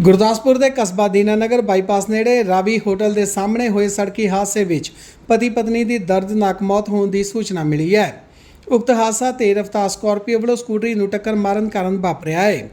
ਗੁਰਦਾਸਪੁਰ ਦੇ ਕਸਬਾ ਦੀਨਾਨਗਰ ਬਾਈਪਾਸ ਨੇੜੇ ਰਾਵੀ ਹੋਟਲ ਦੇ ਸਾਹਮਣੇ ਹੋਏ ਸੜਕੀ ਹਾਦਸੇ ਵਿੱਚ ਪਤੀ ਪਤਨੀ ਦੀ ਦਰਦਨਾਕ ਮੌਤ ਹੋਣ ਦੀ ਸੂਚਨਾ ਮਿਲੀ ਹੈ। ਉਕਤ ਹਾਦਸਾ ਤੇਜ਼ ਰਫ਼ਤਾਰ ਸਕਾਰਪੀਓ ਵੱਲੋਂ ਸਕੂਟਰੀ ਨੂੰ ਟੱਕਰ ਮਾਰਨ ਕਾਰਨ ਵਾਪਰਿਆ ਹੈ।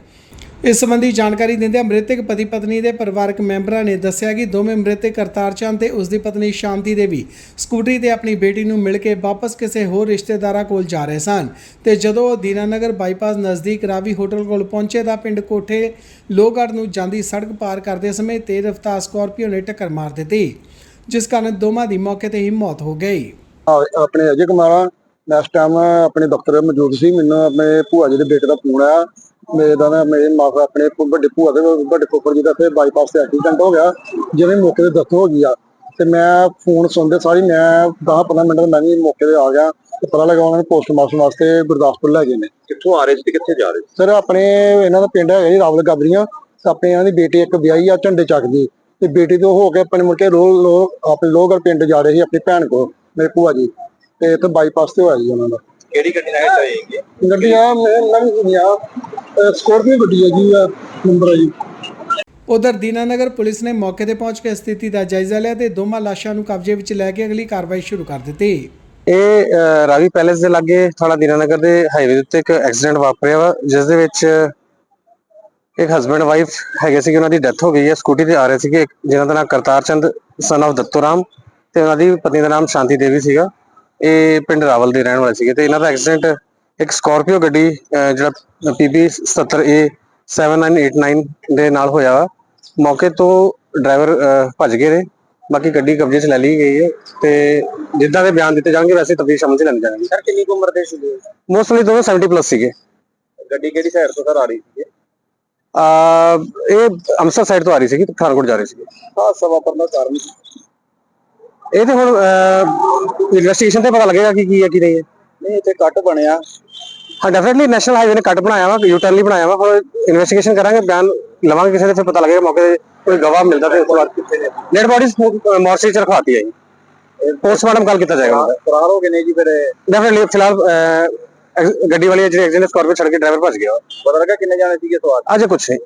ਇਸ ਸੰਬੰਧੀ ਜਾਣਕਾਰੀ ਦਿੰਦਿਆਂ ਮ੍ਰਿਤਕ ਪਤੀ ਪਤਨੀ ਦੇ ਪਰਿਵਾਰਕ ਮੈਂਬਰਾਂ ਨੇ ਦੱਸਿਆ ਕਿ ਦੋਵੇਂ ਮ੍ਰਿਤਕ ਕਰਤਾਰ ਚੰਦ ਤੇ ਉਸ ਦੀ ਪਤਨੀ ਸ਼ਾਂਤੀ ਦੇਵੀ ਸਕੂਟਰੀ ਤੇ ਆਪਣੀ ਬੇਟੀ ਨੂੰ ਮਿਲ ਕੇ ਵਾਪਸ ਕਿਸੇ ਹੋਰ ਰਿਸ਼ਤੇਦਾਰਾਂ ਕੋਲ ਜਾ ਰਹੇ ਸਨ ਤੇ ਜਦੋਂ ਉਹ ਦੀਨਾਨਗਰ ਬਾਈਪਾਸ ਨਜ਼ਦੀਕ ਰਾਵੀ ਹੋਟਲ ਕੋਲ ਪਹੁੰਚੇ ਤਾਂ ਪਿੰਡ ਕੋਠੇ ਲੋਹਗੜ੍ਹ ਨੂੰ ਜਾਂਦੀ ਸੜਕ ਪਾਰ ਕਰਦੇ ਸਮੇਂ ਤੇਜ਼ ਰਫ਼ਤਾਰ ਸਕਾਰਪੀਓ ਨੇ ਟੱਕਰ ਮਾਰ ਦਿੱਤੀ, ਜਿਸ ਕਾਰਨ ਦੋਵਾਂ ਦੀ ਮੌਕੇ ਤੇ ਹੀ ਮੌਤ ਹੋ ਗਈ। ਆਪਣੇ ਅਜੇ ਕੁਮਾਰ, ਮੈਂ ਇਸ ਟਾਈਮ ਆਪਣੇ ਦਫ਼ਤਰ ਮੌਜੂਦ ਸੀ, ਮੈਨੂੰ ਆਪਣੇ ਭੂਆ ਜੀ ਦੇ ਬੇਟੇ ਦਾ ਫੋਨ ਆਇਆ। ਮੇਰੇ ਨਾ ਮੇਰੇ ਮਾਪੇ ਆਪਣੇ ਵੱਡੇ ਭੂਆ ਦੇ ਵੱਡੇ ਫੁੱਫੜ ਜੀ ਦਾ ਤੇ ਬਾਈਪਾਸ ਤੇ ਐਕਸੀਡੈਂਟ ਹੋ ਗਿਆ। ਜਿਵੇਂ ਮੌਕੇ ਤੇ ਦੱਸੋ ਹੋ ਗਈ ਆ ਤੇ ਮੈਂ ਫੋਨ ਸੁਣਦੇ ਸਾਰੀ ਮੈਂ 10 15 ਮਿੰਟ ਮੈਂ ਵੀ ਮੌਕੇ ਤੇ ਆ ਗਿਆ ਤੇ ਪਤਾ ਲੱਗਾ ਉਹਨਾਂ ਨੇ ਪੋਸਟਮਾਰਟਮ ਵਾਸਤੇ ਗੁਰਦਾਸਪੁਰ ਲੈ ਗਏ ਨੇ। ਕਿੱਥੋਂ ਆ ਰਹੇ ਸੀ ਤੇ ਕਿੱਥੇ ਜਾ ਰਹੇ ਸੀ? ਸਰ ਆਪਣੇ ਇਹਨਾਂ ਦਾ ਪਿੰਡ ਹੈਗਾ ਜੀ ਰਾਵਲ ਗਾਬਰੀਆਂ। ਆਪਣੇ ਇਹਨਾਂ ਦੀ ਬੇਟੀ ਇੱਕ ਵਿਆਹੀ ਆ ਝੰਡੇ ਚੱਕ ਦੀ ਤੇ ਬੇਟੀ ਤੋਂ ਹੋ ਕੇ ਆਪਣੇ ਮੁੜ ਕੇ ਰੋ ਲੋ ਆਪਣੇ ਲੋਹਗੜ੍ਹ ਪਿੰਡ ਜਾ ਰਹੇ ਸੀ ਆਪਣੀ ਭੈਣ ਕੋ ਮੇਰੇ ਭੂਆ ਜੀ। ਤੇ ਇੱਥੇ ਬਾਈਪਾਸ ਤੇ ਹੋਇਆ ਜੀ ਉਹਨਾਂ ਦਾ। ਕਿਹੜੀ ਗੱਡੀ ਨਾਲ ਚਾਹੀਏ ਗੱਡੀ ਆ ਮੈਂ ਆ ਸਕੋਰਪੀਓ ਗੱਡੀ ਹੈ ਜੀ ਆ ਨੰਬਰ ਆ ਜੀ ਉਧਰ ਦੀਨਾਨਗਰ ਪੁਲਿਸ ਨੇ ਮੌਕੇ ਤੇ ਪਹੁੰਚ ਕੇ ਸਥਿਤੀ ਦਾ ਜਾਇਜ਼ਾ ਲਿਆ ਤੇ ਦੋਵਾਂ ਲਾਸ਼ਾਂ ਨੂੰ ਕਬਜ਼ੇ ਵਿੱਚ ਲੈ ਕੇ ਅਗਲੀ ਕਾਰਵਾਈ ਸ਼ੁਰੂ ਕਰ ਦਿੱਤੀ। ਇਹ ਰਾਵੀ ਪੈਲੇਸ ਦੇ ਲਾਗੇ ਥਾਣਾ ਦੀਨਾਨਗਰ ਦੇ ਹਾਈਵੇ ਦੇ ਉੱਤੇ ਇੱਕ ਐਕਸੀਡੈਂਟ ਵਾਪਰਿਆ ਵਾ ਜਿਸ ਦੇ ਵਿੱਚ ਇੱਕ ਹਸਬੰਡ ਵਾਈਫ ਹੈਗੇ ਸੀ ਉਹਨਾਂ ਦੀ ਡੈਥ ਹੋ ਗਈ ਹੈ ਸਕੂਟੀ ਤੇ ਆ ਰਹੇ ਸੀਗੇ ਇੱਕ ਜਿਨ੍ਹਾਂ ਦਾ ਨਾਮ ਕਰਤਾਰ ਚੰਦ ਸਨ of ਦੱਤੋਰਾਮ ਤੇ ਉਹਨਾਂ ਦੀ ਪਤਨੀ ਦਾ ਨਾਮ ਸ਼ਾਂਤੀ ਦੇਵੀ ਸੀਗਾ। ਇਹ ਪਿੰਡ ਰਾਵਲ ਦੇ ਰਹਿਣ ਵਾਲੇ ਸੀਗੇ ਤੇ ਇਹਨਾਂ ਦਾ ਐਕਸੀਡੈਂਟ ਇੱਕ ਸਕਾਰਪੀਓ ਗੱਡੀ ਜਿਹੜਾ PB 77A 7989 ਦੇ ਨਾਲ ਹੋਇਆ ਮੌਕੇ ਤੋਂ ਡਰਾਈਵਰ ਭੱਜ ਗਏ ਨੇ। ਬਾਕੀ ਗੱਡੀ ਕਬਜ਼ੇ 'ਚ ਲੈ ਲਈ ਗਈ ਹੈ ਤੇ ਜਿੱਦਾਂ ਦੇ ਬਿਆਨ ਦਿੱਤੇ ਜਾਣਗੇ ਵੈਸੇ ਅਮਲ 'ਚ ਲੈਣੀ ਜਾਣਗੇ ਸਰ ਕਿੰਨੀ ਕੁ ਉਮਰ ਦੇ ਸੀਗੇ? ਮੋਸਟਲੀ ਦੋਨੋਂ 70 ਪਲੱਸ ਸੀਗੇ। ਗੱਡੀ ਕਿਹੜੀ ਸਾਈਡ ਤੋਂ ਸਰ ਆ ਰਹੀ ਸੀ ਆ ਇਹ ਅੰਮ੍ਰਿਤਸਰ ਸਾਈਡ ਤੋਂ ਆ ਰਹੀ ਸੀਗੀ ਪਠਾਨਕੋਟ ਜਾ ਰਹੀ ਸੀਗੀ। ਹਾਦਸਾ ਵਾਪਰਨ ਦਾ ਕਾਰਨ? ਇਹ ਤੇ ਹੁਣ ਇਨਵੈਸਟੀਗੇਸ਼ਨ ਤੇ ਪਤਾ ਲੱਗੇਗਾ ਕਿ ਕੀ ਹੈ ਕੀ ਨਹੀਂ ਹੈ। ਨਹੀਂ ਇੱਥੇ ਕੱਟ ਬਣਿਆ। ਹਾਂ ਡੈਫੀਨਿਟਲੀ ਨੈਸ਼ਨਲ ਹਾਈਵੇ ਨੇ ਕੱਟ ਬਣਾਇਆ ਵਾ ਯੂਟਰਨ ਲਈ ਬਣਾਇਆ ਵਾ ਹੁਣ ਇਨਵੈਸਟੀਗੇਸ਼ਨ ਕਰਾਂਗੇ ਬਿਆਨ ਲਵਾਂਗੇ ਕਿਸੇ ਦੇ ਫਿਰ ਪਤਾ ਲੱਗੇਗਾ ਮੌਕੇ ਤੇ ਕੋਈ ਗਵਾਹ ਮਿਲਦਾ ਤੇ ਉਸ ਤੋਂ ਬਾਅਦ ਡੈਡ ਬੋਡੀਜ਼ ਮੋਰਚਰੀ ਚ ਰਖਵਾਤੀ ਹੈ ਜੀ ਪੋਸਟਮਾਰਟਮ ਕੱਲ ਕੀਤਾ ਜਾਏਗਾ ਫਰਾਰ ਹੋ ਗਏ ਨੇ ਜੀ ਫਿਰ ਇਹ। ਡੈਫੀਨਿਟਲੀ ਫਿਲਹਾਲ ਅਹ, ਗੱਡੀ ਵਾਲੀ ਜਿਹੜੀ ਐਕਸੀਡੈਂਟ ਸਕਾਰਪੀਓ ਛੱਡ ਕੇ ਡਰਾਈਵਰ ਭੱਜ ਗਿਆ ਪਤਾ ਲੱਗਾ ਕਿੰਨੇ ਜਾਣੇ ਸੀਗੇ ਸਵਾਰ ਅਜੇ ਕੁਛ ਨਹੀਂ